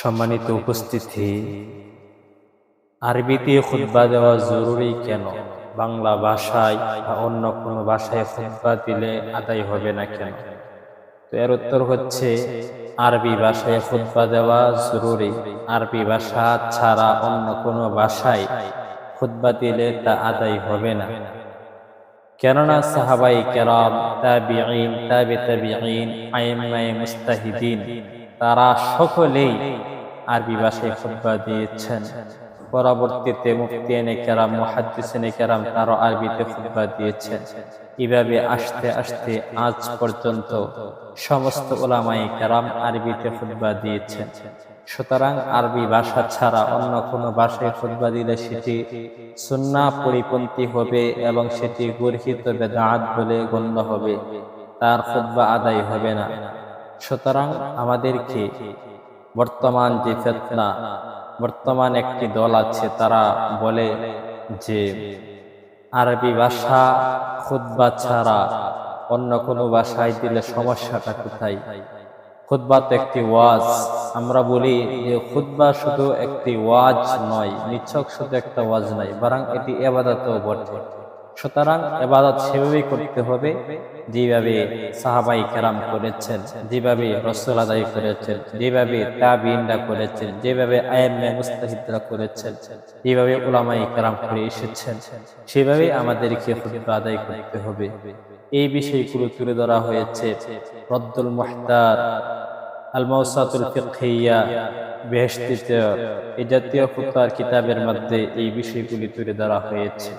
সম্মানিত উপস্থিতি। আরবিতে খুতবা দেওয়া জরুরি কেন? বাংলা ভাষায় বা অন্য কোনো ভাষায় খুতবা দিলে আদায় হবে না কেন? তো এর উত্তর হচ্ছে, আরবি ভাষায় খুতবা দেওয়া জরুরি। আরবি ভাষা ছাড়া অন্য কোনো ভাষায় খুতবা দিলে তা আদায় হবে না। কেননা সাহাবাই কেরাম, তাবিঈন, তাবে তাবিঈন, আইম্মায়ে মুস্তাহিদিন তারা সকলেই আরবি ভাষায় খুতবা দিয়েছেন। পরবর্তীতে মুফতি এনে কেরাম মুহাদ্দিসিনে কেরাম তারও আরবিতে খুতবা দিয়েছেন। এভাবে আস্তে আস্তে আজ পর্যন্ত সমস্ত ওলামাই কেরাম আরবিতে খুতবা দিয়েছেন। সুতরাং আরবি ভাষা ছাড়া অন্য কোনো ভাষায় খুতবা দিলে সেটি সুন্না পরিপন্থী হবে এবং সেটি গর্হিত বেদাত বলে গণ্য হবে। তার খুতবা আদায় হবে না। সুতরাং আমাদেরকে বর্তমান যে ফেতনা, বর্তমান একটি দল আছে, তারা বলে যে আরবি ভাষা খুতবা ছাড়া অন্য কোনো ভাষায় দিলে সমস্যাটা কোথায়? খুতবা তো একটি ওয়াজ। আমরা বলি যে খুতবা শুধু একটি ওয়াজ নয় নিচ্ছক শুধু একটা ওয়াজ নয়, বরং এটি এবাদতও বটে। সুতরাং এবাদত সেভাবেই করতে হবে, যেভাবে সাহাবাই কেরাম করেছেন, যেভাবে রসুল আদায় করেছেন, যেভাবে তাবিনরা করেছেন, যেভাবে আয়ামে মুস্তাহিদরা করেছেন, যেভাবে উলামাই কেরাম করে এসেছেন, সেভাবে আমাদেরকে খুতবা আদায় করতে হবে। এই বিষয়গুলো তুলে ধরা হয়েছে রদ্দুল মুহতার আল মৌসাতুল ফিকহিয়া এই জাতীয় ফুকার কিতাবের মধ্যে এই বিষয়গুলি তুলে ধরা হয়েছে।